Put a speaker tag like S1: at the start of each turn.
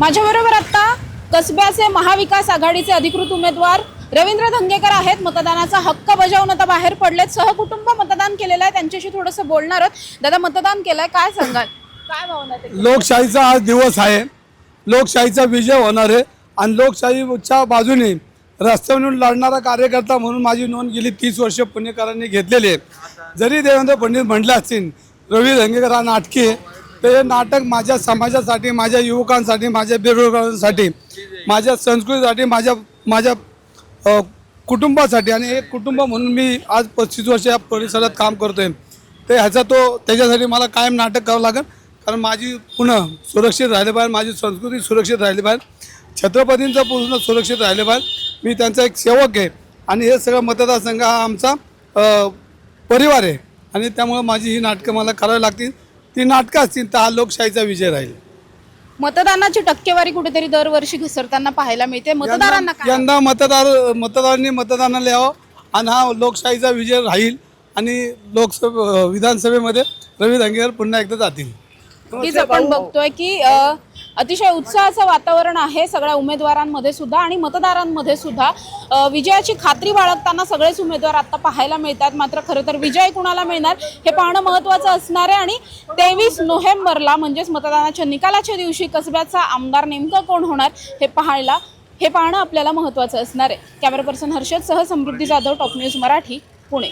S1: माझ्याबरोबर आता कसब्याचे महाविकास आघाडीचे अधिकृत उमेदवार रवींद्र धंगेकर आहेत. मतदानाचा हक्क बजावून आता बाहेर पडलेत. सहकुटुंब मतदान केलेलं आहे. त्यांच्याशी थोडंसं बोलणार आहोत. दादा मतदान केलंय. काय सांगाल? काय भावना त्याची?
S2: लोकशाहीचा आज दिवस आहे. लोकशाहीचा विजय होणार आहे. आणि लोकशाहीच्या बाजूने रस्त्यावरून लढणारा कार्यकर्ता म्हणून माझी नोंद गेली तीस वर्ष पुणेकरांनी घेतलेली आहे. जरी देवेंद्र फडणवीस म्हटले असतील रवी धंगेकर हा नाटकी आहे. तर हे नाटक माझ्या समाजासाठी माझ्या युवकांसाठी माझ्या बेरोजगारांसाठी माझ्या संस्कृतीसाठी माझ्या माझ्या कुटुंबासाठी आणि एक कुटुंब म्हणून मी आज पस्तीस वर्ष या परिसरात काम करतो आहे ते ह्याचा तो त्याच्यासाठी मला कायम नाटक करावं लागेल. कारण माझी पुन्हा सुरक्षित राहिले पाहिजे माझी संस्कृती सुरक्षित राहिली पाहिजे. छत्रपतींचं पूर्ण सुरक्षित राहिले पाहिजे. मी त्यांचा एक सेवक आहे. आणि हे सगळं मतदारसंघ हा आमचा परिवार आहे. आणि त्यामुळं माझी ही नाटकं मला करावी लागतील. ती नाटकं असतील तर हा लोकशाहीचा विजय राहील.
S1: मतदानाची टक्केवारी कुठेतरी दरवर्षी घसरताना पाहायला मिळते. मतदारांना काय
S2: यंदा मतदार मतदारांनी मतदानाला यावं आणि हा लोकशाहीचा विजय राहील आणि लोकसभा विधानसभेमध्ये रवी धंगेकर पुन्हा एकदा जातील.
S1: नक्कीच आपण बघतोय की अ, अतिशय उत्साहाचं वातावरण आहे सगळ्या उमेदवारांमध्ये सुद्धा आणि मतदारांमध्ये सुद्धा. विजयाची खात्री बाळगताना सगळेच उमेदवार आता पाहायला मिळतात. मात्र खरं तर विजय कुणाला मिळणार हे पाहणं महत्त्वाचं असणार आहे आणि तेवीस नोव्हेंबरला म्हणजेच मतदानाच्या निकालाच्या दिवशी कसब्याचा आमदार नेमकं कोण होणार हे पाहायला हे पाहणं आपल्याला महत्त्वाचं असणार आहे. कॅमेरा पर्सन हर्षद सह समृद्धी जाधव टॉप न्यूज मराठी पुणे.